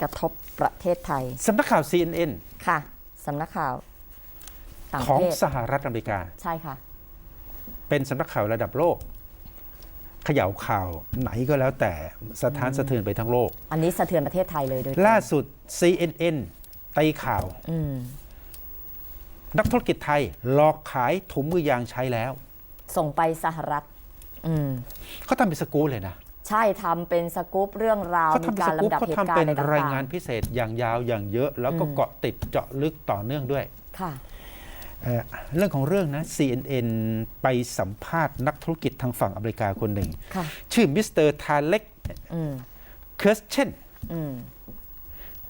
กระทบประเทศไทยสำนักข่าว CNN ค่ะสำนักข่าวต่างขปองระเทศสหรัฐอเมริกา ใช่ค่ะ เป็นสำนักข่าวระดับโลกเขย่าข่าวไหนก็แล้วแต่สถานสะเทือนไปทั้งโลก อันนี้สะเทือนประเทศไทยเลยโดยตรงล่าสุด CNN ตีข่าว อืมนักธุรกิจไทยหลอกขายถุงมือยางใช้แล้ว ส่งไปสหรัฐ อืมเขาทำเป็นสกู๊ปเลยนะ ใช่ทำเป็นสกู๊ปเรื่องราวเขามีทำเป็นกาสรกู๊ปลำดับเขาเหตุทำการเป็ณ์นอะไรรายต่างงานพิเศษอย่างยาวอย่างเยอะ แล้วก็อืมเกาะติดเจาะลึกต่อเนื่องด้วยๆค่ะ เอ่อเรื่องของเรื่องนะ CNN ไปสัมภาษณ์นักธุรกิจทางฝั่งอเมริกาคนหนึ่ง ค่ะ ชื่อมิสเตอร์ทาเล็กอืมเคิร์สเชนอืม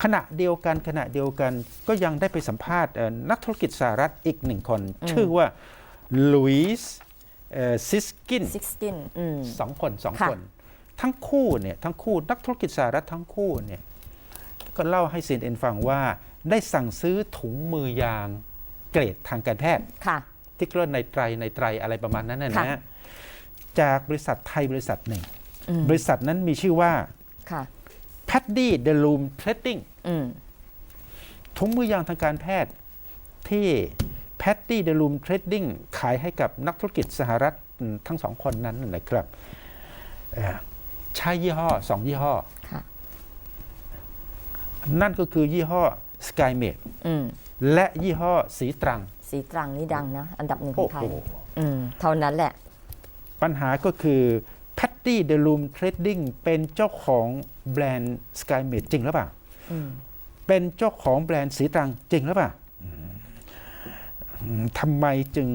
ขณะเดียวกันขณะเดียวกันก็ยังได้ไปสัมภาษณ์เอ่อนักธุรกิจสหรัฐอีกหนึ่งคนอืมชื่อว่าลุยส์ซิสกินซิกตินอืม สองคนสองค่ะ คน ทั้งคู่เนี่ยทั้งคู่นักธุรกิจสหรัฐทั้งคู่เนี่ยก็เล่าให้ CNN ฟังว่าได้สั่งซื้อถุงมือยางเกรดทางการแพทย์ค่ะที่เรียกว่าในไตรในไตรอะไรประมาณนั้นนะค่ะนะจากบริษัทไทยบริษัทหนึ่งอืมบริษัทนั้นมีชื่อว่าค่ะ p a d d y d e l o o m Trading อืมถุงมือยางทางการแพทย์ที่ p a d d y d e l o o m Trading ขายให้กับนักธุรกิจสหรัฐอืมทั้งสองคนนั้นนะครับเอ่อ ใช้ยี่ห้อสองยี่ห้อ ค่ะนั่นก็คือยี่ห้อ SkyMate อืมและยี่ห้อสีตรังสีตรังนี่ดังนะ อันดับหนึ่งขโอ้องไทโหยอืมเท่านั้นแหละ ปัญหาก็คือ p a d d y d e l o o m Trading เป็นเจ้าของแบรนด์ SkyMate จริงหรือเปล่า อืมเป็นเจ้าของแบรนด์สีตรังจริงหรือเปล่าอืมอืมทำไมจึง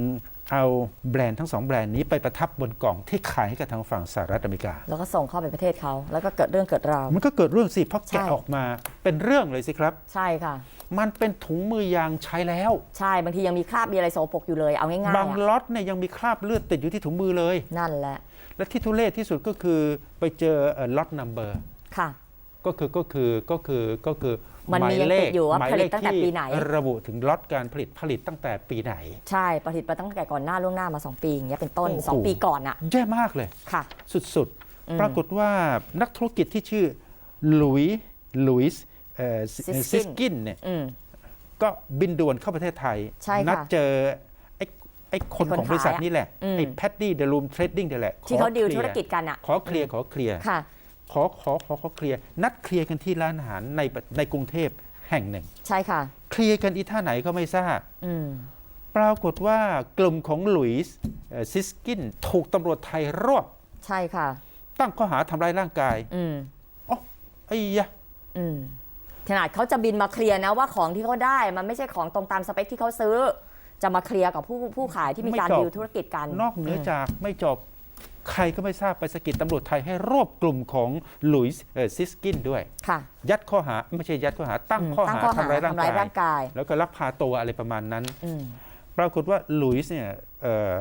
เอาแบรนด์ทั้งสองแบรนด์นี้ไปประทับบนกล่องที่ขายให้กับทางฝั่งสหรัฐอเมริกา แล้วก็ส่งเข้าไปประเทศเขาแล้วก็เกิดเรื่องเกิดราว มันก็เกิดเรื่องสิเพราะใช่แกะออกมาเป็นเรื่องเลยสิครับ ใช่ค่ะ มันเป็นถุงมือยางใช้แล้ว ใช่บางทียังมีคราบมีอะไรโสโปรกอยู่เลยเอาง่ายๆบางอะล็อตเนี่ยยังมีคราบเลือดติดอยู่ที่ถุงมือเลย นั่นแหละ และที่ทุเรศที่สุดก็คือไปเจอล็อตนัมเบอร์ค่ะ ก็คือก็คือก็คือก็คือ มันมีหายยังเลติขดอยู่ว่าหมายผเลลิตขตั้งแต่ที่ปีไหน ระบุถึงล็อตการผลิตผลิตตั้งแต่ปีไหน ใช่ผลิตมาตั้งแต่ก่อนหน้าล่วงหน้ามา 2 ปีอย่างเงี้ยเป็นต้นโอ้โห2ปีก่อนอะแย่มากเลยค่ะ สุดอืมๆปรากฏว่านักธุรกิจที่ชื่อลุยลุยส์เอ่อ Siskin ซิสกินเนี่ยอืมก็บินด่วนเข้าประเทศไทยใช่ค่ะนัดเจอไอ้ไอ้คนไอ้คนของบริษัทขายอะนี่แหละอืมไอ้แพดดี้เดลูมเทรดดิ้งนี่แหละที่เขาขอดีลคลียธุรกิจกันอะขอเคลียร์ขอเคลียร์ค่ะ ขอขอขอขอเคลียร์นัดเคลียร์กันที่ร้านอาหารในในกรุงเทพแห่งหนึ่ง ใช่ค่ะ เคลียร์กันอีท่าไหนก็ไม่ทราบอืมปรากฏว่ากลุ่มของหลุยส์เอ่อซิสกินถูกตำรวจไทยรวบใช่ค่ะ ตั้งข้อหาทำร้ายร่างกายอืมอ๋อไอ้ยะ อืมขนาดเขาจะบินมาเคลียร์นะว่าของที่เขาได้มันไม่ใช่ของตรงตามสเปคที่เขาซื้อ จะมาเคลียร์กับผู้ผู้ขายที่มีการไม่จบ ดีลธุรกิจกันนอกเหนือจากไม่จบ ใครก็ไม่ทราบไปสะกิดตำรวจไทยให้รวบกลุ่มของหลุยส์เอ่อซิสกินด้วย ค่ะ ยัดข้อหาไม่ใช่ยัดข้อหาตั้งอืมข้อตั้งหาข้อหาทำร้ายร่างทำร้ายกายร่างกาย แล้วก็ลักพาตัวอะไรประมาณนั้น อืมปรากฏว่าหลุยส์เนี่ยเอ่อ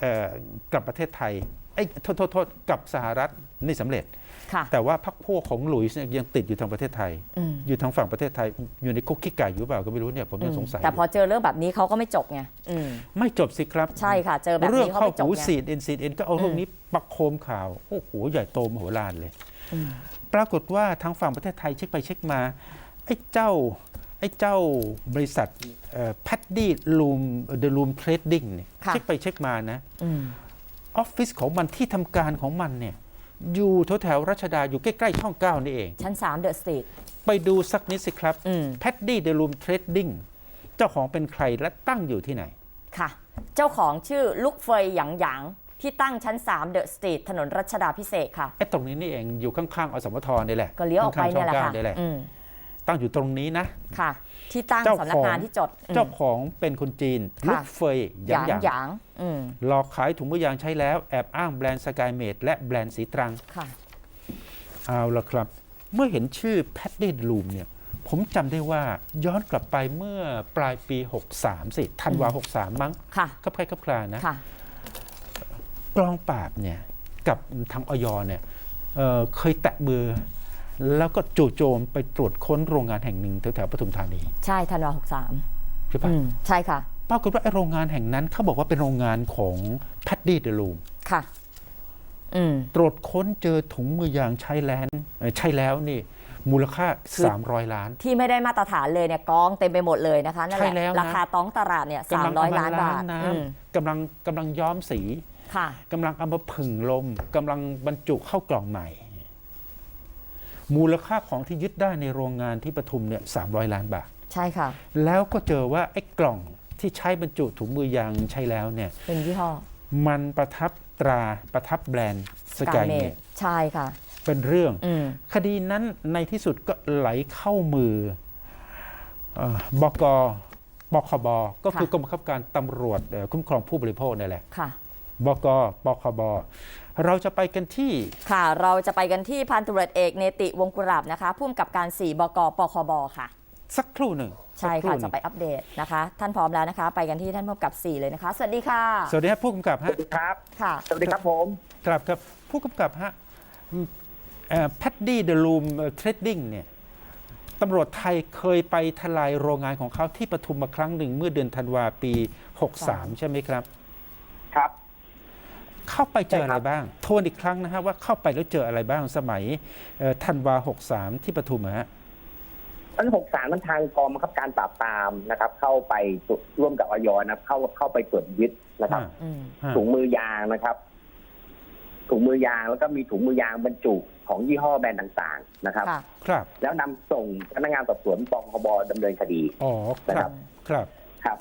เอ่อกลับประเทศไทยไอ้ยโทษโทษโทษกลับสหรัฐนี่สำเร็จค่ะ แต่ว่าพรรคพวกของหลุยส์เนี่ยยังติดอยู่ทางประเทศไทยอืมอยู่ทางฝั่งประเทศไทย อยู่ในคุกขี้ไก่อยู่เปล่าก็ไม่รู้เนี่ยผมยังสงสัยแต่พออยู่เจอเรื่องแบบนี้เขาก็ไม่จบไงอืมไม่จบสิครับ ใช่ค่ะ เจอแบบเรื่องนี้เขาเข้าไม่จบหูไงซีดเอ็นซีดเอ็นก็เอาเรื่องอืมนี้ปักโคมข่าวโอ้โหใหญ่โตมโหฬารเลยอืมปรากฏว่าทางฝั่งประเทศไทยเช็คไปเช็คมาไอ้เจ้าไอ้เจ้าบริษัทแพดดี้ลูมเดลูมเทรดดิ้งเนี่ยค่ะเช็คไปเช็คมานะอืมออฟฟิศของมันที่ทำการของมันเนี่ย อยู่แถวแถวๆรัชดาอยู่ใกล้ๆช่องเก้านี่เอง ชั้น3เดอะสตรีท ไปดูสักนิดสิครับอืม แพดดี้เดลูมเทรดดิ้งเจ้าของเป็นใครและตั้งอยู่ที่ไหน ค่ะ เจ้าของชื่อลุกเฟยหยางหยางที่ตั้งชั้น3เดอะสตรีทถนนรัชดาพิเศษกค่ะ ไอ้ตรงนี้นี่เองอยู่ข้างๆอสมทนี่แหละก็เลี้ยวออกไปข้างๆเนี่ยแหละช่องค่ะก้านี่แหละ อืมตั้งอยู่ตรงนี้นะ ค่ะ ที่ตั้งเจ้าสำนักงานของที่จดอืมเจ้าของเป็นคนจีนค่ะลุกเฟยหหยางยางหยางหยางอืมหลอกขายถุงมือยางใช้แล้ว แอบอ้างแบรนด์สกายเมดและแบรนด์สีตรังค่ะเอาละครับ เมื่อเห็นชื่อแพดดี้ลูมเนี่ยผมจำได้ว่าย้อนกลับไปเมื่อปลายปี 63 สิธันวา 63 มั้งค่ะครับใครครับคลานะค่ะกองปราบเนี่ยกับทางออยเนี่ยเอ่อเคยแตะมือ แล้วก็จู่โจมไปตรวจค้นโรงงานแห่งหนึ่งแถวๆปทุมธานีใช่ธันวาหกสามใช่ปะอืมใช่ค่ะปรากฏว่าไอ้โรงงานแห่งนั้นเขาบอกว่าเป็นโรงงานของแพดดี้เดลูมค่ะอืมตรวจค้นเจอถุงมือยางใช้แล้วเอ่อใช้แล้วนี่ มูลค่าคือ300 ล้าน ที่ไม่ได้มาตรฐานเลยเนี่ยกองเต็มไปหมดเลยนะคะนั่นแหใช่แล้วละนะราคาต้องตลาดเนี่ยสามกำลังร้อยเมล้านบาทน้อืมำกำลังกำลังย้อมสีค่ะกำลังเอามาผึ่งลมกำลังบรรจุเข้ากล่องใหม่ มูลค่าของที่ยึดได้ในโรงงานที่ปทุมเนี่ย300ล้านบาท ใช่ค่ะ แล้วก็เจอว่าไอ้กล่องที่ใช้บรรจุถุงมือยางใช้แล้วเนี่ย เป็นยี่ห้อ มันประทับตราประทับแบรนด์สกายเม Skymet ใช่ค่ะ เป็นเรื่องอืมคดีนั้นในที่สุดก็ไหลเข้ามือเอ่อบกปคบก็คือกรมบังคับการตำรวจเอ่อคุ้มครองผู้บริโภคนี่แหละค่ะบกปคบ เราจะไปกันที่ ค่ะ เราจะไปกันที่พันตุรวจเอกเนติวงศ์กุหลาบนะคะผู้กำกับการ 4 บกปคบค่ะ สักครู่หนึ่งใช่สักค่ะรู่หจะนึ่งไปอัปเดตนะคะ ท่านพร้อมแล้วนะคะ ไปกันที่ท่านผู้กำกับ 4 เลยนะคะ สวัสดีค่ะ สวัสดีครับผู้กำกับฮะครับค่ะ สวัสดีครับผมครับครับผู้กำกับฮะแพดดี้เดลูมเทรดดิ้งเนี่ยตำรวจไทยเคยไปทลายโรงงานของเขาที่ปทุมมาครั้งหนึ่งเมื่อเดือนธันวาปี 63 ใช่ไหมครับ ครับ เข้าไปเจอใช่อะครัไรบบ้าง โทวนอีกครั้งนะฮะว่าเข้าไปแล้วเจออะไรบ้างสมัยเอ่อธันวา63ที่ปทุมอะฮะตั้งหกสามมันทางกองบังคับการปราบปรามนะครับ เข้าไปตรวจร่วมกับออยนะครับ เข้าเข้าไปตรวจยึดนะครับอืมฮะถุงมือยางนะครับ ถุงมือยางแล้วก็มีถุงมือยางบรรจุของยี่ห้อแบรนด์ต่างๆนะครับค่ะครับ แล้วนำส่งพนักงานสอบสวนปคบดำเนินคดีอ๋อคนะครัรับบครับครับ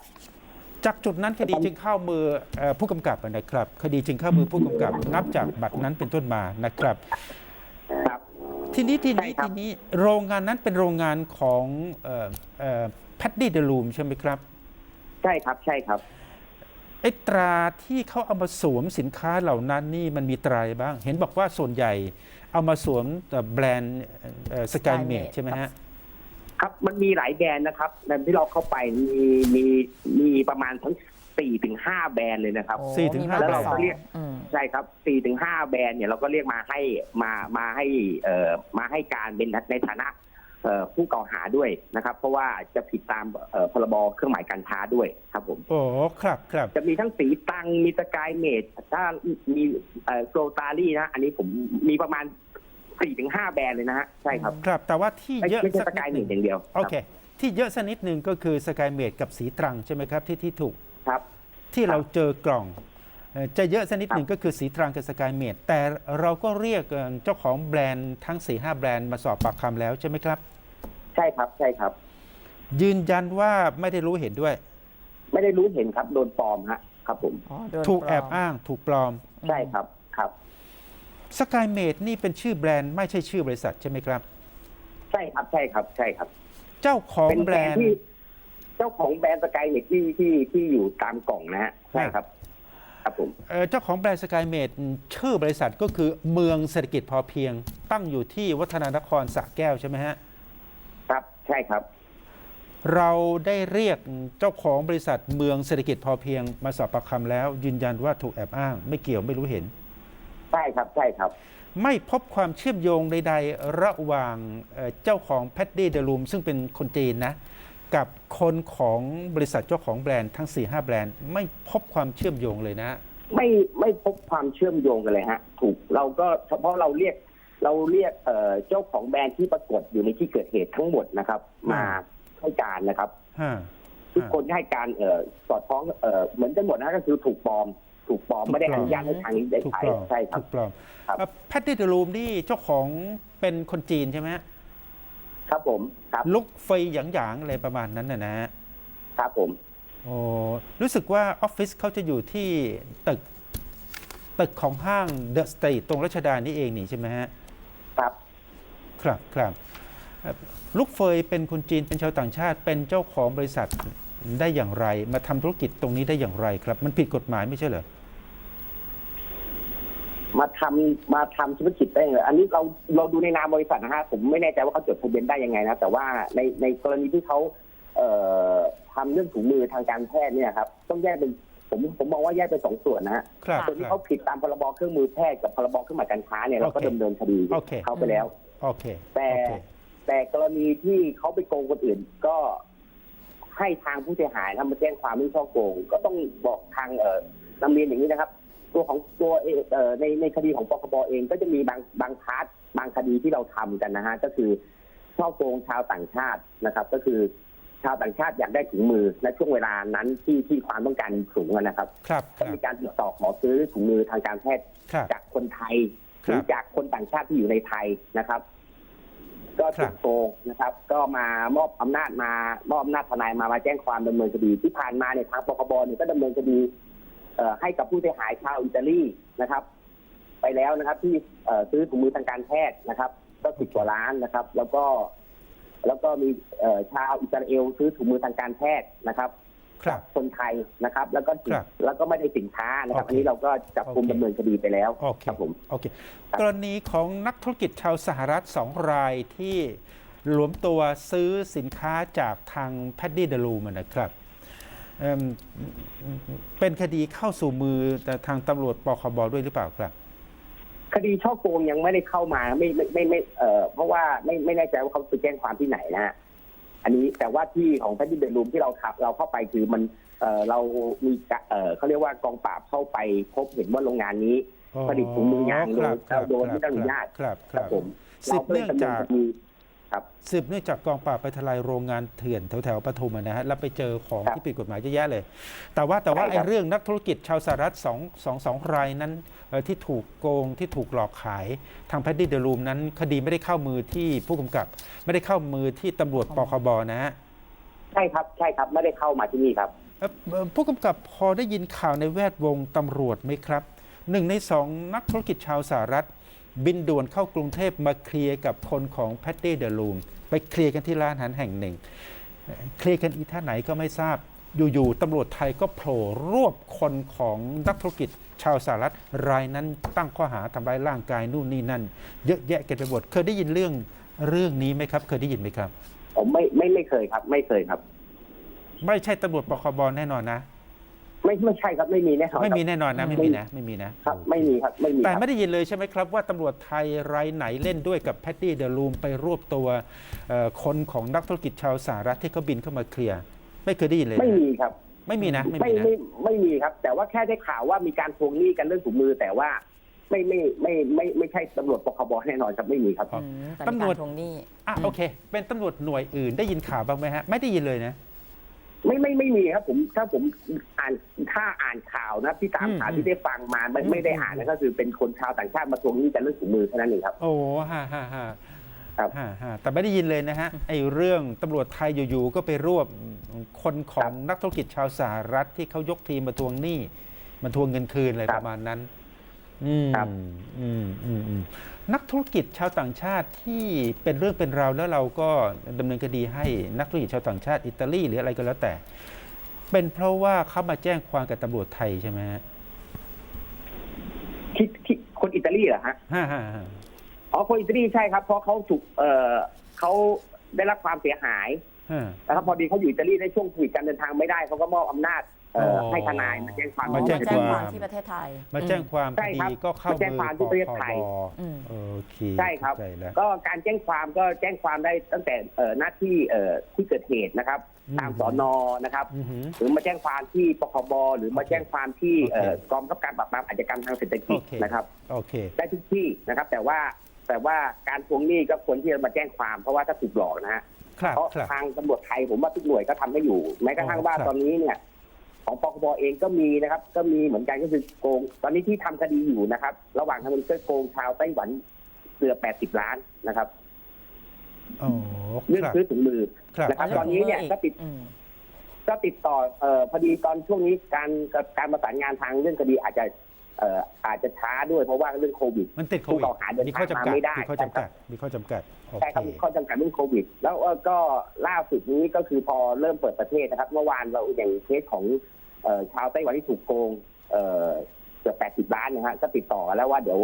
จากจุดนั้นคดีจึงเข้ามือเอ่อผู้กำกับนะครับ คดีจึงเข้ามือผู้กำกับ นับจากบัตรนั้นเป็นต้นมานะครับครับทีนี้ทีใช่นี้ครัทีบนี้โรงงานนั้นเป็นโรงงานของแพดดี้เดลูมใช่ไหมครับ ใช่ครับใช่ครับไอ้ตราที่เขาเอามาสวมสินค้าเหล่านั้นนี่มันมีตราอะไรบ้าง เห็นบอกว่าส่วนใหญ่เอามาสวมแต่แบรนด์สกายเม Skymet ใช่ไหมฮะ ครับมันมีหลายแบรนด์นะครับในที่เราเข้าไปมีมีมีประมาณทั้งสี่ถึงห้าแบรนด์เลยนะครับโอ้สี่ถึงห้ามีมกกแบรนด์สองเรียกอืม ใช่ครับสี่ถึงห้าแบรนด์เนี่ยเราก็เรียกมาให้มามาให้เอ่อมาให้การเป็นในฐานะเอ่อผู้กล่าวหาด้วยนะครับ เพราะว่าจะผิดตามเอ่อพรบเครื่องหมายการค้าด้วยครับผม โอ้ครับครับจะมีทั้งสีตัง มีสกายเมดถ้ามีเอ่อโกลตารี่นะ อันนี้ผมมีประมาณ สี่ถึงห้าแบรนด์เลยนะฮะใช่ครับครับแต่ว่าที่ไม่เยอะไม่ใช่สัสกายนิเมดหนึ่งดอย่างเดียวโอเค ที่เยอะสักนิดหนึ่งก็คือสกายเมดกับสีตรังใช่ไหมครับที่ที่ถูกครับ ที่เราเจอกล่องเอ่อจะเยอะสักนิดหนึ่งก็คือสีตรังกับสกายเมดแต่เราก็เรียกเอ่อเจ้าของแบรนด์ทั้ง4ีหแบรนด์มาสอบปากคำแล้วใช่ไหมครับ ใช่ครับใช่ครับ ยืนยันว่าไม่ได้รู้เห็นด้วย ไม่ได้รู้เห็นครับโดนปลอมฮะครับผมอ๋อโดนถูกปลแอมบอ้างถูกปลอม ใช่ครับครับ สกายเมดนี่เป็นชื่อแบรนด์ไม่ใช่ชื่อบริษัทใช่ไหมครับ ใช่ครับใช่ครับใช่ครับ เจ้าของเป็นแบแบรรนนด์ด์ที่เจ้าของแบรนด์สกายเน็ตที่ที่ที่อยู่ตามกล่องนะฮะใช่ครับ ครับผมเอ่อเจ้าของแบรนด์สกายเมดชื่อบริษัทก็คือเมืองเศรษฐกิจพอเพียง ตั้งอยู่ที่วัฒนานครสระแก้วใช่ไหมฮะครับใช่ครับ เราได้เรียกเจ้าของบริษัทเมืองเศรษฐกิจพอเพียงมาสอบปากคำแล้ว ยืนยันว่าถูกแอบอ้าง ไม่เกี่ยวไม่รู้เห็น ใช่ครับใช่ครับ ไม่พบความเชื่อมโยงใด ๆ ระหว่างเอ่อเจ้าของแพดดี้เดลูมซึ่งเป็นคนจีนนะ กับคนของบริษัทเจ้าของแบรนด์ทั้ง4-5แบรนด์ ไม่พบความเชื่อมโยงเลยนะ ไม่ไม่พบความเชื่อมโยงกันเลยฮะ ถูกเราก็เฉพาะเราเรียกเราเรียกเอ่อเจ้าของแบรนด์ที่ปรากฏอยู่ในที่เกิดเหตุทั้งหมดนะครับ มาให้การนะครับฮะทุกคนให้การเอ่อสอดคล้องเอ่อเหมือนกันหมดนะก็คือถูกปลอม ถูกปลอมไม่ได้อนุญาตให้ทางนี้ได้ถูกใช้ปลอมใช่ครับถูกปลอมครับแพดดี้เดลูมนี่เจ้าของเป็นคนจีนใช่ไหมฮะครับผมครับลุกเฟยหยางๆอะไรประมาณนั้นนะนะฮะครับผมโอ้รู้สึกว่าออฟฟิศเขาจะอยู่ที่ตึก ตึกของห้างเดอะสเตทตรงรัชดานี่เองนี่ใช่ไหมฮะครับ ครับครับเอ่อลูกเฟยเป็นคนจีนเป็นชาวต่างชาติ เป็นเจ้าของบริษัทได้อย่างไร มาทำธุรกิจตรงนี้ได้อย่างไรครับ มันผิดกฎหมายไม่ใช่เหรอ มาทำมาทำธุรกิจได้เลยอันนี้เราเราดูในนามบริษัทนะฮะผมไม่แน่ใจว่าเขาจดทะเบียนได้ยังไงนะ แต่ว่าในในกรณีที่เขาเอ่อทำเรื่องถุงมือทางการแพทย์เนี่ยครับต้องแยกเป็นผมผมมองว่าแยกเป็นสองส่วนนะฮะครับส่วนที่ครัเขาบผิดตามพรบเครื่องมือแพทย์กับพรบเครื่องหมายการค้าเนี่ยเราก็โอเคดำเนินคดีโอเคเขาไปแล้วโอเค แต่โอเคแต่กรณีที่เขาไปโกงคนอื่นก็ให้ทางผู้เสียหายนำมาแจ้งความไม่ช่อโกง ก็ต้องบอกทางเอ่อนำเรียนอย่างนี้นะครับ ตัวของตัวเองเอ่อในในคดีของปคบเองก็จะมีบางบางพาร์ทบางคดีที่เราทำกันนะฮะก็คือช่อโกงชาวต่างชาตินะครับ ก็คือชาวต่างชาติอยากได้ถุงมือในช่วงเวลานั้นที่ที่ความต้องการสูงอะนะครับครับคก็รับมีการติดต่อขอซื้อถุงมือทางการแพทย์ครับจากคนไทยครับหรือจากคนต่างชาติที่อยู่ในไทยนะครับ ก็ครัถูบกโกงนะครับ ก็มามอบอำนาจมามอบอำนาจทนายมามาแจ้งความดำเนินคดีที่ผ่านมาเนี่ยทางปคบเนี่ยก็ดำเนินคดีเอ่อ ให้กับผู้เสียหายชาวอิตาลีนะครับ ไปแล้วนะครับ ที่เอ่อซื้อถุงมือทางการแพทย์นะครับ ก็สิบกว่าล้านนะครับ แล้วก็ แล้วก็มีเอ่อชาวอิสราเอลซื้อถุงมือทางการแพทย์นะครับครับคนไทยนะครับ แล้วก็ครับแล้วก็ไม่ได้สินค้านะครับโอเคอันนี้เราก็จับกุมโอเคดำเนินคดีไปแล้วโอเคครับผมโอเคครับกรณีของนักธุรกิจชาวสหรัฐสองรายที่หลวมตัวซื้อสินค้าจากทางแพดดี้เดลูมันนะครับ เอิ่มเป็นคดีเข้าสู่มือแต่ทางตำรวจปคบด้วยหรือเปล่าครับ คดีช่อโกงยังไม่ได้เข้ามาไม่ไม่ไม่ไม่เอ่อเพราะว่าไม่ไม่แน่ใจว่าเขาไปแจ้งความที่ไหนนะฮะอันนี้แต่ว่าที่ของแพทย์เดลูมที่เราขับเราเข้าไปคือมันเอ่อเรามีกะเอ่อเขาเรียกว่ากองปราบเข้าไปพบเห็นว่าโรงงานนี้ผลิตถุงมือยางโดยครับครับโดยไม่ได้อนุญาตครับคครัรับบผมสืบเนื่องจาก รก็ลยดำเนินคดีครับสืบเนื่องจากกองปราบไปทลายโรงงานเถื่อนแถวแถวๆปทุมอะนะฮะแล้วไปเจอของครับที่ผิดกฎหมายเยอะแยะเลย แต่ว่าแต่ว่าใช่ไอ้ครับเรื่องนักธุรกิจชาวสหรัฐสองสองสองรายนั้นเอ่อที่ถูกโกงที่ถูกหลอกขายทางแพดดี้เดลูมนั้น คดีไม่ได้เข้ามือที่ผู้กำกับ ไม่ได้เข้ามือที่ตำรวจปคบนะฮะใช่ครับใช่ครับไม่ได้เข้ามาที่นี่ครับเอ่อเอ่อผู้กำกับพอได้ยินข่าวในแวดวงตำรวจไหมครับหนึ่งในสองนักธุรกิจชาวสหรัฐ บินด่วนเข้ากรุงเทพมาเคลียร์กับคนของแพดดี้เดลูมไปเคลียร์กันที่ร้านอาหารแห่งหนึ่ง เคลียร์กันอีท่าไหนก็ไม่ทราบอยู่ๆตำรวจไทยก็โผล่รวบคนของนักธุรกิจชาวสหรัฐรายนั้นตั้งข้อหาทำร้ายร่างกายนู่นนี่นั่น เยอะแยะกันไปหมดเคยได้ยินเรื่องเรื่องนี้ไหมครับ เคยได้ยินไหมครับผมไม่ไม่ไม่เคยครับ ไม่เคยครับ ไม่ใช่ตำรวจปคบแน่นอนนะ ไม่ไม่ใช่ครับไม่มีแน่นอนไม่มีครับแน่นอนนะไม่มีนะไม่มีนะครับ ไม่มีครับไม่มีแต่ครับไม่ได้ยินเลยใช่ไหมครับ ว่าตำรวจไทยรายไหนเล่นด้วยกับแพตตี้เดลูมไปรวบตัวเอ่อคนของนักธุรกิจชาวสหรัฐที่เขาบินเข้ามาเคลียร์ไม่เคยได้ยินเลยนะไม่มีครับ ไม่มีนะไม่ไม่มีนะไม่ไม่มีครับ แต่ว่าแค่ได้ข่าวว่ามีการทวงหนี้กันเรื่องถุงมือแต่ว่าไม่ไม่ไม่ไม่ไม่ไม่ใช่ตำรวจปคบแน่นอนครับไม่มีครับอ๋ออืมแต่ตำมีรวกาจรทวงหนี้อะโอเค เป็นตำรวจหน่วยอื่นได้ยินข่าวบ้างไหมฮะไม่ได้ยินเลยนะ ไม่ไม่ไม่มีครับผมถ้าผมอ่านถ้าอ่านข่าวนะที่ตามอืมข่าวที่ได้ฟังมาไม่อืมไม่ได้อ่านนะก็คือเป็นคนชาวต่างชาติมาทวงหนี้กันเรื่องถุงมือเท่านั้นเองครับ โอ้ฮ่าฮ่าฮ่าครับฮ่าฮ่าแต่ไม่ได้ยินเลยนะฮะไอ้เรื่องตำรวจไทยอยู่ๆก็ไปรวบคนของนักธุรกิจชาวสหรัฐที่เขายกทีมมาทวงหนี้มาทวงเงินคืนอะไรคปรับระมาณนั้นอืม ครับอืมอืมอืมนักธุรกิจชาวต่างชาติที่เป็นเรื่องเป็นราวแล้วเราก็ดำเนินคดีให้นักธุรกิจชาวต่างชาติอิตาลีหรืออะไรก็แล้วแต่ เป็นเพราะว่าเขามาแจ้งความกับตำรวจไทยใช่ไหมฮะที่ที่คนอิตาลีเหรอฮะฮ่าฮ่าฮ่าอ๋อคนอิตาลีใช่ครับ เพราะเขาถูกเอ่อเขาได้รับความเสียหายฮ่านะครับพอดีเขาอยู่อิตาลีในช่วงโควิดการเดินทางไม่ได้เขาก็มอบอำนาจ เอ่ออ๋อให้ทนายมาแจ้งความมาแจ้งแจ้งความความ ที่ประเทศไทยมาแจ้งความคใช่ดีครับก็เข้ามาแจ้งมือความปที่ประเทศคไทยบอืมโอเคใช่ครับ เข้าใจแล้ว ก็การแจ้งความก็แจ้งความได้ตั้งแต่เอ่อหน้าที่เอ่อที่เกิดเหตุนะครับ อืม ตามสอนอนะครับ อือหือ หรือมาแจ้งความที่ปคบหรือมาแจ้งความที่โอเค เอ่อกองบังคับการปราบปรามอาชญากรรมทางเศรษฐกิจโอเคนะครับ โอเค ได้ทุกที่นะครับ แต่ว่าแต่ว่าการทวงหนี้ก็ควรที่จะมาแจ้งความเพราะว่าถ้าถูกหลอกนะฮะครับเพราะครับ ทางตำรวจไทยผมว่าทุกหน่วยก็ทำให้อยู่แม้กระทั่งว่าครับ ตอนนี้เนี่ย ของปคบเองก็มีนะครับ ก็มีเหมือนกันก็คือโกง ตอนนี้ที่ทำคดีอยู่นะครับ ระหว่างทำคดีก็โกงชาวไต้หวันเกือบ80ล้านนะครับโอ้เรื่องครับซื้อถุงมือครับนะครับตอนนี้เนี่ยก็ติดอืมก็ติดต่อเอ่อพอดีตอนช่วงนี้การการประสานงานทางเรื่องคดีอาจจะ เอ่ออาจจะช้าด้วยเพราะว่าเรื่องโควิดมันติดโคผู้วิดกล่าวหาเดินมีข้อจำกัดทางมาไม่ได้มีข้อจำกัดมีข้อจำกัดโอใช่เคครับมีข้อจำกัดเรื่องโควิด แล้วเอ่อก็ล่าสุดนี้ก็คือพอเริ่มเปิดประเทศนะครับ เมื่อวานเราอย่างเคสของเอ่อชาวไต้หวันที่ถูกโกงเอ่อเกือบ80ล้านนะฮะก็ติดต่อแล้วว่าเดี๋ยว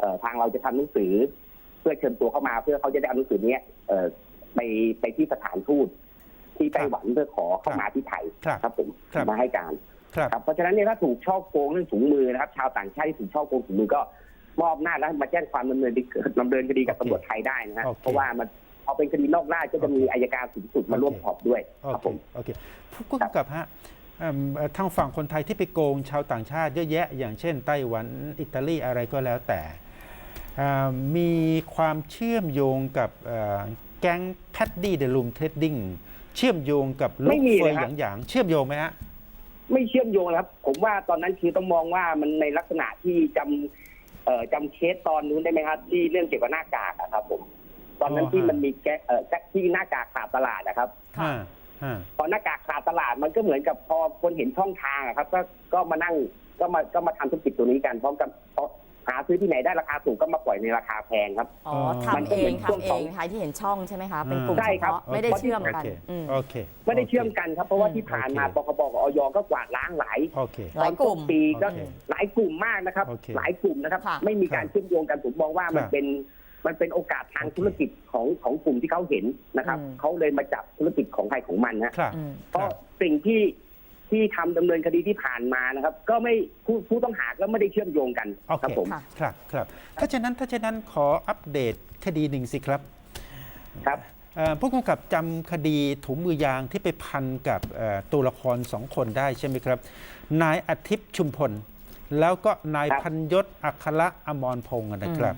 เอ่อทางเราจะทำหนังสือ เพื่อเชิญตัวเข้ามาเพื่อเขาจะได้เอาหนังสือเนี้ยเอ่อไปไปที่สถานทูตที่ไต้หวันเพื่อขอเข้ามาที่ไทยครับครับผมครับมาให้การ ครับครับเพราะฉะนั้นเนี่ยถ้าถูกช่อโกงเรื่องถุงมือนะครับชาวต่างชาติที่ถูกช่อโกงถุงมือก็มอบหน้าจแล้วมาแจ้งความดำเนินคดีดำเนินคดีกับโอเคตำรวจไทยได้นะฮะโอเคเพราะว่ามันพอเป็นคดีนอกราชก็จะมีโอเคอายการสูงสุดมาร่วมโอเคสอบด้วยโอครับเคผมโอเคผู้กำกับฮะเอิ่มเอ่อทางฝั่งคนไทยที่ไปโกงชาวต่างชาติเยอะแยะ อย่างเช่น ไต้หวันอิตาลีอะไรก็แล้วแต่เอ่อมีความเชื่อมโยงกับเอ่อแก๊งแพดดี้เดลูมเทรดดิ้งเชื่อมโยงกับลูไม่กมีเฟเลยยหครับยางหยางๆเชื่อมโยงไหมฮะ ไม่เชื่อมโยงนะครับ ผมว่าตอนนั้นคือต้องมองว่ามันในลักษณะที่จำเอ่อจำเคสตอนนู้นได้ไหมครับ ที่เรื่องเกี่ยวกับหน้ากากอะครับ ผม ตอนนั้นที่มันมีแก๊สเอ่อแก๊สที่หน้ากากขาดตลาดนะครับ ค่ะฮะฮะพอหน้ากากขาดตลาดมันก็เหมือนกับพอคนเห็นช่องทางอะครับ ก็ก็มานั่งก็มาก็มาทำธุรกิจตัวนี้กันพร้อมกับ หาซื้อที่ไหนได้ราคาสูงก็มาปล่อยในราคาแพงครับ อ๋อมันทำก็เอเหมืงอนช่วงทำเอของงใครที่เห็นช่องใช่ไหมคะ เป็นกลุ่มใช่เฉครับพาะไม่ได้เชื่อมโอกันเคอืม โอเค ไม่ได้เชื่อมกันครับ เพราะว่าอืมที่ผ่านมาโอปเคคบกับออยก็กวาดล้างหลายโอเคหลายกลุ่มตอนต้นปีก็โอเคหลายกลุ่มมากนะครับ โอเคหลายกลุ่มนะครับ ค่ะ ไม่มีการครับเชื่อมโยงกันผมมองว่ามันครับเป็นมันเป็นโอกาสทางโอเค ธุรกิจของของกลุ่มที่เขาเห็นนะครับอืม เขาเลยมาจับธุรกิจของใครของมันนะครับ อืม เพราะสิ่งที่ ที่ทำดำเนินคดีที่ผ่านมานะครับ ก็ไม่ผู้ผู้ต้องหาก็ไม่ได้เชื่อมโยงกันโอครัเคผมค่ะครับครับถ้าฉะนั้นถ้าฉะนั้นขออัปเดตคดีหนึ่งสิครับครับเอ่อผู้กำกับจำคดีถุงมือยางที่ไปพันกับเอ่อตัวละครสองคนได้ใช่ไหมครับ นายอาทิตย์ชุมพล แล้วก็นายครับพันยศอัคระอมรพงศ์นะครับ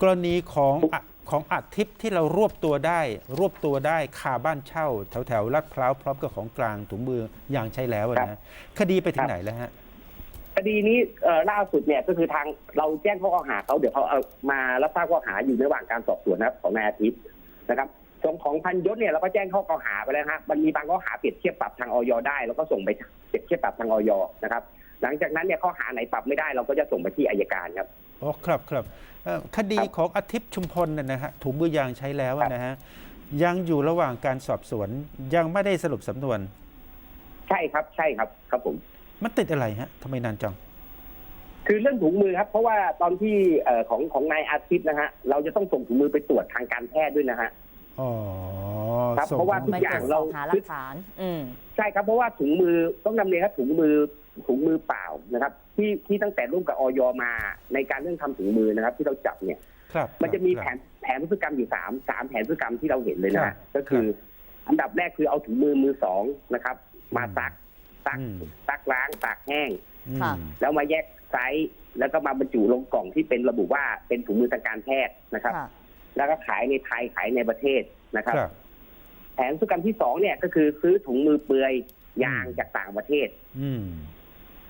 กรณีของอะ ของอาทิตย์ที่เรารวบตัวได้ รวบตัวได้คาบ้านเช่า แถวแถวๆลาดพร้าวพร้อมกับของกลางถุงมือยางใช้แล้วอะนะคดีไปถึงไหนแล้วฮะคดีนี้เอ่อล่าสุดเนี่ยก็คือทางเราแจ้งข้อกล่าวหาเขาเดี๋ยวเขาเอามารับทราบข้อกล่าวหาอยู่ในระหว่างการสอบสวนนะครับของนายอาทิตย์นะครับส่วนของพันยศเนี่ยเราก็แจ้งข้อกล่าวหาไปแล้วฮะมันมีบางข้อหาเปรียบเทียบปรับทางออยได้แล้วก็ส่งไปเปรียบเทียบปรับทางออยนะครับ หลังจากนั้นเนี่ยข้อหาไหนปรับไม่ได้เราก็จะส่งไปที่อายการครับอ๋อครับครับเอ่อ คดีครับของอาทิตย์ชุมพลน่ะนะฮะถุงมือยางใช้แล้วอะนะฮะยังอยู่ระหว่างการสอบสวนยังไม่ได้สรุปสำนวน ใช่ครับใช่ครับครับผม มันติดอะไรฮะทำไมนานจังคือเรื่องถุงมือครับเพราะว่าตอนที่เอ่อของของนายอาทิตย์นะฮะเราจะต้องส่งถุงมือไปตรวจทางการแพทย์ด้วยนะฮะ อ๋อครับส่งเพราะว่าทุกไปอย่าตรงวจสเราอบหาหลักฐานอืมใช่ครับเพราะว่าถุงมือต้องนำเรียนครับถุงมือถุงมือเปล่านะครับ ที่ที่ตั้งแต่ร่วมกับออยมาในการเรื่องทำถุงมือนะครับ ที่เราจับเนี่ย ครับมันจะมีแผครับนแผนพฤติกรรมอยู่สามสามแผนพฤติกรรมที่เราเห็นเลยนะครัฮะบก็คือ อันดับแรกคือเอาถุงมือมือสองนะครับ มาซักซักอืมซักล้างตากแห้งอืมค่ะแล้วมาแยกไซส์แล้วก็มาบรรจุลงกล่องที่เป็นระบุว่าเป็นถุงมือทางการแพทย์นะครับค่ะ แล้วก็ขายในไทยขายในประเทศนะครับครับแผนพฤติกรรมที่สองเนี่ยก็คือซื้อถุงมือเปลือยยางจากต่างประเทศ อืม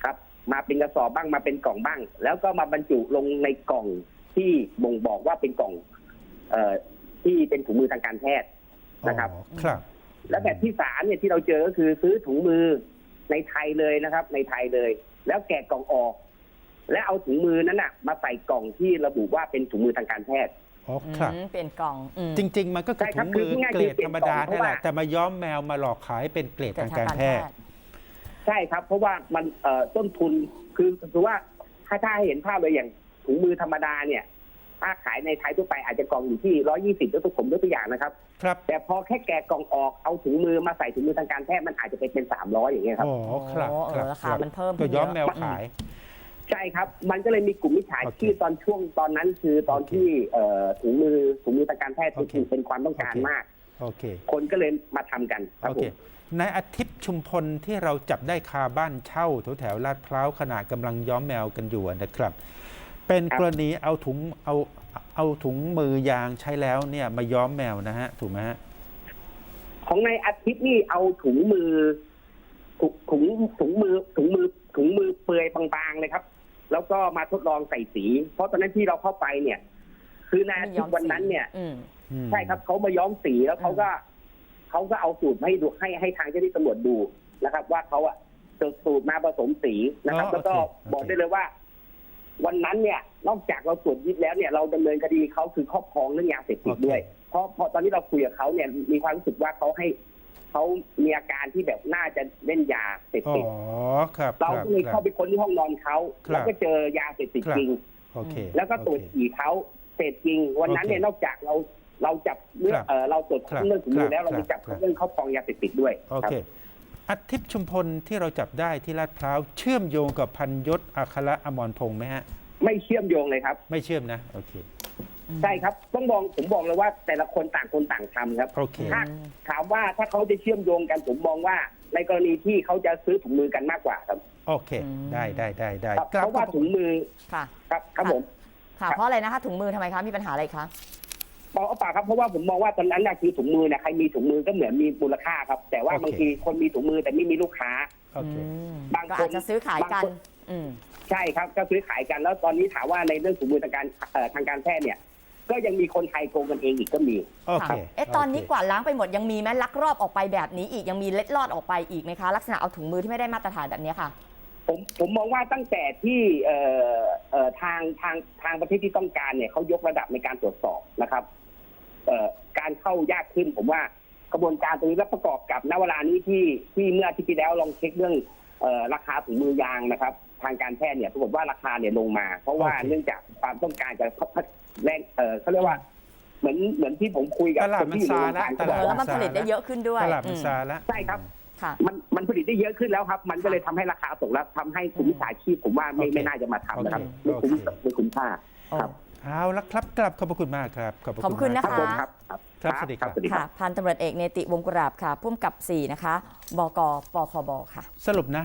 ครับ มาเป็นกระสอบบ้างมาเป็นกล่องบ้าง แล้วก็มาบรรจุลงในกล่องที่บ่งบอกว่าเป็นกล่อง เอ่อที่เป็นถุงมือทางการแพทย์นะครับอ๋อครับ และแบบที่สามเนี่ยที่เราเจอก็คือซื้อถุงมือในไทยเลยนะครับ ในไทยเลย แล้วแกะกล่องออก และเอาถุงมือนั้นน่ะ มาใส่กล่องที่ระบุว่าเป็นถุงมือทางการแพทย์ อ๋อครับ อืมเปลี่ยนกล่องอืม จริง ๆ มันก็คือใช่ครัถุบงมือคือง่ายๆเกรดคือเปลี่ยนธรรมดากล่องเพนั่นราะแหละว่าแต่มาย้อมแมวมาหลอกขายเป็นเกรดเกิดทางทางการการแพแพทย์ทย์ ใช่ครับ เพราะว่ามันเอ่อต้นทุนคือคือว่าถ้าถ้าให้เห็นภาพเลยอย่างถุงมือธรรมดาเนี่ย ถ้าขายในไทยทั่วไปอาจจะกล่องอยู่ที่ร้อยี่สิบแล้วตัวผมยกตัวอย่างนะครับ ครับแต่พอแค่แกะกล่องออกเอาถุงมือมาใส่ถุงมือทางการแพทย์มันอาจจะไปเป็นสามร้อยอย่างเงี้ยครับ อ๋อครับโอ้ครับเออราคาครับมันเพิ่มก็ย้อมเยอะแมวขาย ใช่ครับ มันก็เลยมีกลุ่มมิจฉาชีพโอเคตอนช่วงตอนนั้น คือตอนโอเคที่เอ่อถุงมือถุงมือทางการแพทย์โอเคคือเป็นความต้องการโอเคมาก โอเค คนก็เลยมาทำกันครับโอผเคมนายอาทิตย์ชุมพลที่เราจับได้คาบ้านเช่าแถวแถวๆลาดพร้าวขณะกำลังย้อมแมวกันอยู่นะครับ เป็นกรณีเอาถุงเอาเอาถุงมือยางใช้แล้วเนี่ยมาย้อมแมวนะฮะถูกไหมฮะ ของในอาทิตย์นี่เอาถุงมือถุงถุงถุงมือถุงมือถุงมือเปลือยบางๆเลยครับ แล้วก็มาทดลองใส่สี เพราะตอนนั้นที่เราเข้าไปเนี่ย คือในอาทิตย์วันนั้นเนี่ยอืมอืมใช่ครับเขามาย้อมสีแล้วเขาก็เขาก็เอาสูตรมาให้ดูให้ให้ทางเจ้าหน้าที่ตำรวจดูนะครับ ว่าเขาอะสูตรมาผสมสีนะครับ แล้วก็บอกได้เลยว่า วันนั้นเนี่ยนอกจากเราตรวจยึดแล้วเนี่ยเราดำเนินคดีเขาคือครอบครองเรื่องยาเสพติดด้วยเพราะเพราะตอนที่เราคุยกับเขาเนี่ยมีความรู้สึกว่าเขาให้ เขามีอาการที่แบบน่าจะเล่นยาเสพอ๋อติดครับเราครับก็เลยครัเข้าบไปค้นที่ห้องนอนเขาครับแล้วก็เจอยาเสพติดครับจริงโอเคแล้วก็ตรวจโอเคฉี่เขาเสพจริง วันนั้นเนี่ยโอเคนอกจากเราเราจับเรื่องครับเออเราตรวจครับเรื่องถุงมือแล้วครับเราไปจับครับเรื่องครอบครองยาเสพติดด้วยโอครับเคอาทิตย์ชุมพลที่เราจับได้ที่ลาดพร้าวเชื่อมโยงกับพันยศอัคระอมรพงษ์ไหมฮะ ไม่เชื่อมโยงเลยครับ ไม่เชื่อมนะ โอเค ใช่ครับต้องบอกผมบอกเลยว่าแต่ละคนต่างคนต่างทำครับโอเค ถ้าถามว่าถ้าเขาจะเชื่อมโยงกันผมมองว่า ในกรณีที่เขาจะซื้อถุงมือกันมากกว่าครับโอเค อืม ได้ได้ได้ได้ครับกลับเพราะว่าถุงมือค่ะ ครับครับผม ค่ะเพราะอะไรนะคะถุงมือทำไมคะมีปัญหาอะไรคะอ๋อเปล่าครับเพราะว่าผมมองว่าตอนนั้นน่ะคือถุงมือเนี่ยใครมีถุงมือก็เหมือนมีมูลค่าครับ แต่ว่าโอเคบางทีคนมีถุงมือแต่ไม่มีลูกค้า โอเค อืมบางก็คนอาจจะซื้อขายกันบางคน อืม ใช่ครับก็ซื้อขายกันแล้วตอนนี้ถามว่าในเรื่องถุงมือทางการเอ่อทางการแพทย์เนี่ย ก็ยังมีคนไทยโกงกันเองอีกก็มี โอเคค่ะเอ๊ะตอนนี้กวาดล้างไปหมดยังมีไหมลักลอบออกไปแบบนี้อีกยังมีเล็ดลอดออกไปอีกไหมคะ ลักษณะเอาถุงมือที่ไม่ได้มาตรฐานแบบนี้ค่ะ ผมผมมองว่าตั้งแต่ที่เอ่อเอ่อทางทางทางประเทศที่ต้องการเนี่ยเขายกระดับในการตรวจสอบนะครับ เอ่อการเข้ายากขึ้น ผมว่ากระบวนการตรงนี้และประกอบกับณเวลานี้ที่ที่เมื่ออาทิตย์ที่แล้วลองเช็คเรื่องเอ่อราคาถุงมือยางนะครับ ทางการแพทย์เนี่ยปรากฏว่าราคาเนี่ยลงมา เพราะว่าโอเคเนื่องจากความต้องการจะแรงเอ่อเขาเรียกว่าเหมือนเหมือนที่ผมคุยกับตลาดคนที่อยู่ในวงการมันเขาซาบอกแล้วว่ามันผลิตได้เยอะขึ้นด้วยตลาดมันอืมซาแล้วใช่ครับ ค่ะ มันมันผลิตได้เยอะขึ้นแล้วครับ มันก็เลยทำให้ราคาตกแล้วทำให้กลุ่มวิสาชีพผมว่าไม่โอเคไม่น่าจะมาทำนะครับโอไม่เคคุ้มโอเคไม่คุ้มค่าครับเอาละครับกลับขอบพระคุณมากครับขอบพระขอบคุณ มากนะคะครับผมครับครับครับสวัสดีครับ สวัสดีคค่ะรับพันตำรวจเอกเนติวงศ์กุราบค่ะพุ่มกับ 4 นะคะบกปคบค่ะ สรุปนะ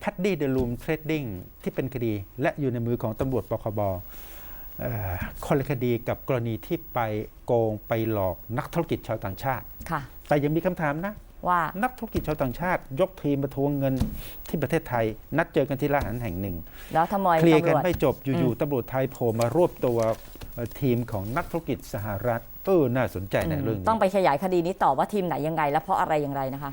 แพดดี้เดลูมเทรดดิ้งที่เป็นคดี และอยู่ในมือของตำรวจปคบเอ่อคนละคดีกับกรณีที่ไปโกงไปหลอกนักธุรกิจชาวต่างชาติค่ะแต่ยังมีคำถามนะว่านักธุรกิจชาวต่างชาติ ยกทีมมาทวงเงินที่ประเทศไทย นัดเจอกันที่ร้านอาหารแห่งหนึ่ง แล้วทำไมเคลียร์ตำกัรนวจไม่จบอยู่ๆตำรวจไทยโผล่มารวบตัวเอ่อทีมของนักธุรกิจสหรัฐเออน่าสนใจในะเรื่องนี้ต้องไปขยายคดีนี้ต่อว่าทีมไหนยังไง และเพราะอะไรอย่างไรนะคะ